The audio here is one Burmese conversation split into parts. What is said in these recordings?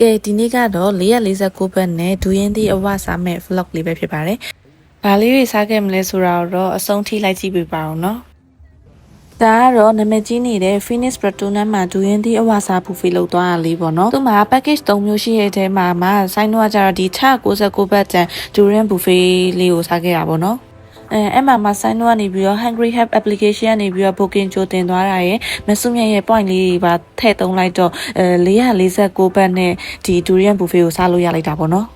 ကဲဒီနေ့ကတော့449ဘတ်နဲ့ဒူရင်သီးအဝစားမဲ့ vlog လေးပဲဖြစ်ပါတယ်။ဘာလေးတွေစားခဲ့မလဲဆိုတာတော့အဆုံးထိလိုက်ကြည့်ပေးပါအောင်နော်။ဒါကတော့နာမည်ကြီးနေတဲ့ Phoenix Proton မှာဒူရင်သီးအဝစားဘူဖေလောက်သွားတာလေးပေါ့နော်။သူ့မှာ package 3မျိုးရှိရဲ့အဲမှာမှာဆိုင်းတော့ကျတော့ဒီချ69ဘတ်တန်ဒူရင်ဘူဖေလေးကိုစားခဲ့တာပေါ့နော်။ အဲအဲ့မှာမဆိုင်တော့ကနေပြီးတော့ Hungry Help application ကနေပြီးတော့ booking ကြိုတင်သွားတာရယ်မဆုမြတ်ရဲ့ point လေးတွေပါထည့်သုံးလိုက်တော့အဲ449ဘတ်နဲ့ဒီ durian buffet ကိုစားလို့ရလိုက်တာပေါ့နော်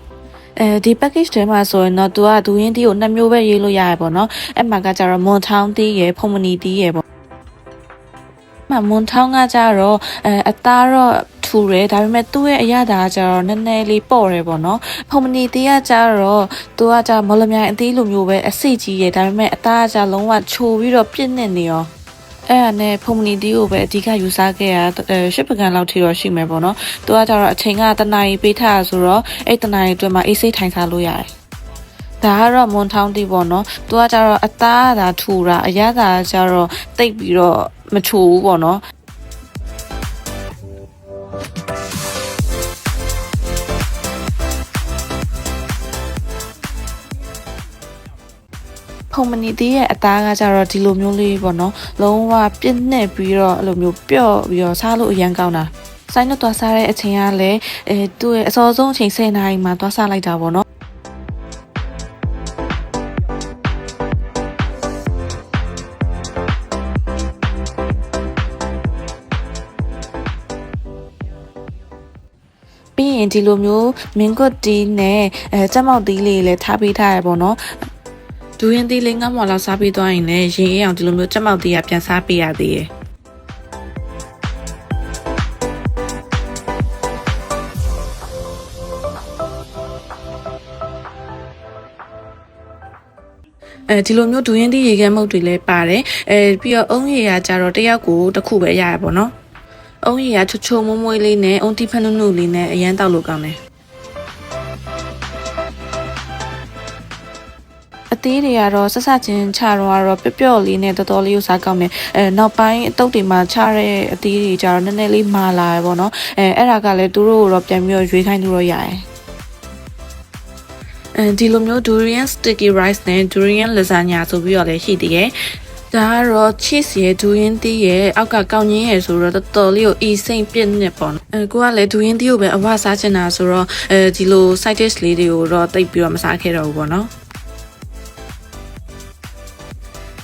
အဲဒီ package ထဲမှာဆိုရင်တော့ तू ကဒူရင်းတီးကိုနှစ်မျိုးပဲရေးလို့ရရပေါ့နော်အဲ့မှာကကြတော့မွန်ထောင်းတီးရယ်ဖုန်မနီတီးရယ်ပေါ့မမွန်ထောင်းကကြတော့အဲအသားတော့ ထူတယ်ဒါပေမဲ့သူ့ရဲ့အရသာကကြတော့နည်းနည်းလေးပေါ့တယ်ပေါ့နော်ဖုန်မနီတီးကကြတော့သူကကြမော်လမြိုင်အသေးလိုမျိုးပဲအစိတ်ကြီးရယ်ဒါပေမဲ့အသားကကြလုံးဝချိုပြီးတော့ပြည့်နေနေရောအဲ့ဒါနဲ့ဖုန်မနီတီကိုပဲအဓိကယူစားခဲ့ရအဲရှစ်ပကံလောက်ထိတော့ရှိမယ်ပေါ့နော်။သူကကြတော့အချိန်ကတနာရီပေးထားဆိုတော့အဲ့တနာရီအတွင်းမှာအေးစိတ်ထိုင်စားလို့ရတယ်။ဒါကတော့မွန်ထောင်းတီပေါ့နော်။သူကကြတော့အသားသာထူတာအရသာကြတော့တိတ်ပြီးတော့မထူဘူးပေါ့နော်။ ဖုန်မနီတီးရဲ့အသားကကြတော့ဒီလိုမျိုးလေးပေါ့နော်လုံးဝပြည့်နှက်ပြီးတော့အဲ့လိုမျိုးပျော့ပြီးတော့စားလို့အရန်ကောင်းတာဆိုင်းတော့သွားစားတဲ့အချိန်ကလည်းအဲသူ့ရဲ့အစောဆုံးအချိန်10နာရီမှာသွားစားလိုက်တာပေါ့နော်ပြီးရင်ဒီလိုမျိုးမင်းကွတ်တီးနဲ့အဲစက်မောက်တီးလေးလည်းထားပေးထားရပေါ့နော် ဒူရင်သီးလေးငါ့မော်လောက်စားပြီးသွားရင်လည်းရင်အေးအောင်ဒီလိုမျိုးချက်မောက်သီးကပြန်စားပေးရသေးတယ်အဲဒီလိုမျိုးဒူရင်သီးရေခဲမုတ်တွေလည်းပါတယ်အဲပြီးတော့အုံးရေကကြတော့တစ်ယောက်ကိုတစ်ခုပဲရရပါတော့အုံးရေကချွတ်ချုံမွမွေးလေးနဲ့အုံးတီဖက်နုနုလေးနဲ့အရန်တောက်လို့ကောင်းတယ် အသေးတွေကတော့ဆက်ဆက်ချင်းချတော့ကတော့ပျော့ပျော့လေးနဲ့တော်တော်လေးကိုစားကောင်းတယ်အဲနောက်ပိုင်းအတုပ်တွေမှာချတဲ့အသေးတွေကျတော့နည်းနည်းလေးမာလာရပေါ့နော်အဲအဲ့ဒါကလည်းသူတို့ကိုတော့ပြန်ပြီးတော့ရွေးခိုင်းသူတော့ရတယ်အဲဒီလိုမျိုး durian sticky rice နဲ့ durian lasagna ဆိုပြီးတော့လည်းရှိသေးတယ်ဒါကတော့ cheese ရဲ့ဒူရင်းသီးရဲ့အောက်ကကောင်းရင်းရဲ့ဆိုတော့တော်တော်လေးကိုအီစိမ့်ပြည့်နေပေါ့နော်အဲကိုကလည်းဒူရင်းသီးကိုပဲအဝစားချင်တာဆိုတော့အဲဒီလို side dish လေးတွေကိုတော့တိတ်ပြီးတော့မစားခဲ့တော့ဘူးပေါ့နော်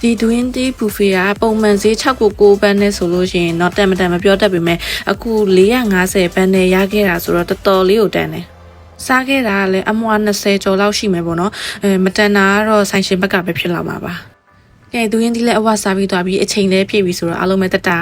ဒီဒူရင်တီဘူဖေကပုံမှန်ဈေး699ဘတ်နဲ့ဆိုလို့ရှိရင်တော့တက်မတက်မပြောတတ်ပေမဲ့အခု450ဘတ်နဲ့ရခဲ့တာဆိုတော့တော်တော်လေးကိုတန်တယ်စားခဲ့တာကလည်းအမွာ20ကျော်လောက်ရှိမယ်ပေါ့နော်အဲမတန်တာကတော့ဆိုင်ရှင်ဘက်ကပဲဖြစ်လာမှာပါကဲဒူရင်တီလည်းအဝစားပြီးသွားပြီးအချိန်လည်းပြည့်ပြီဆိုတော့အားလုံးပဲတက်တာ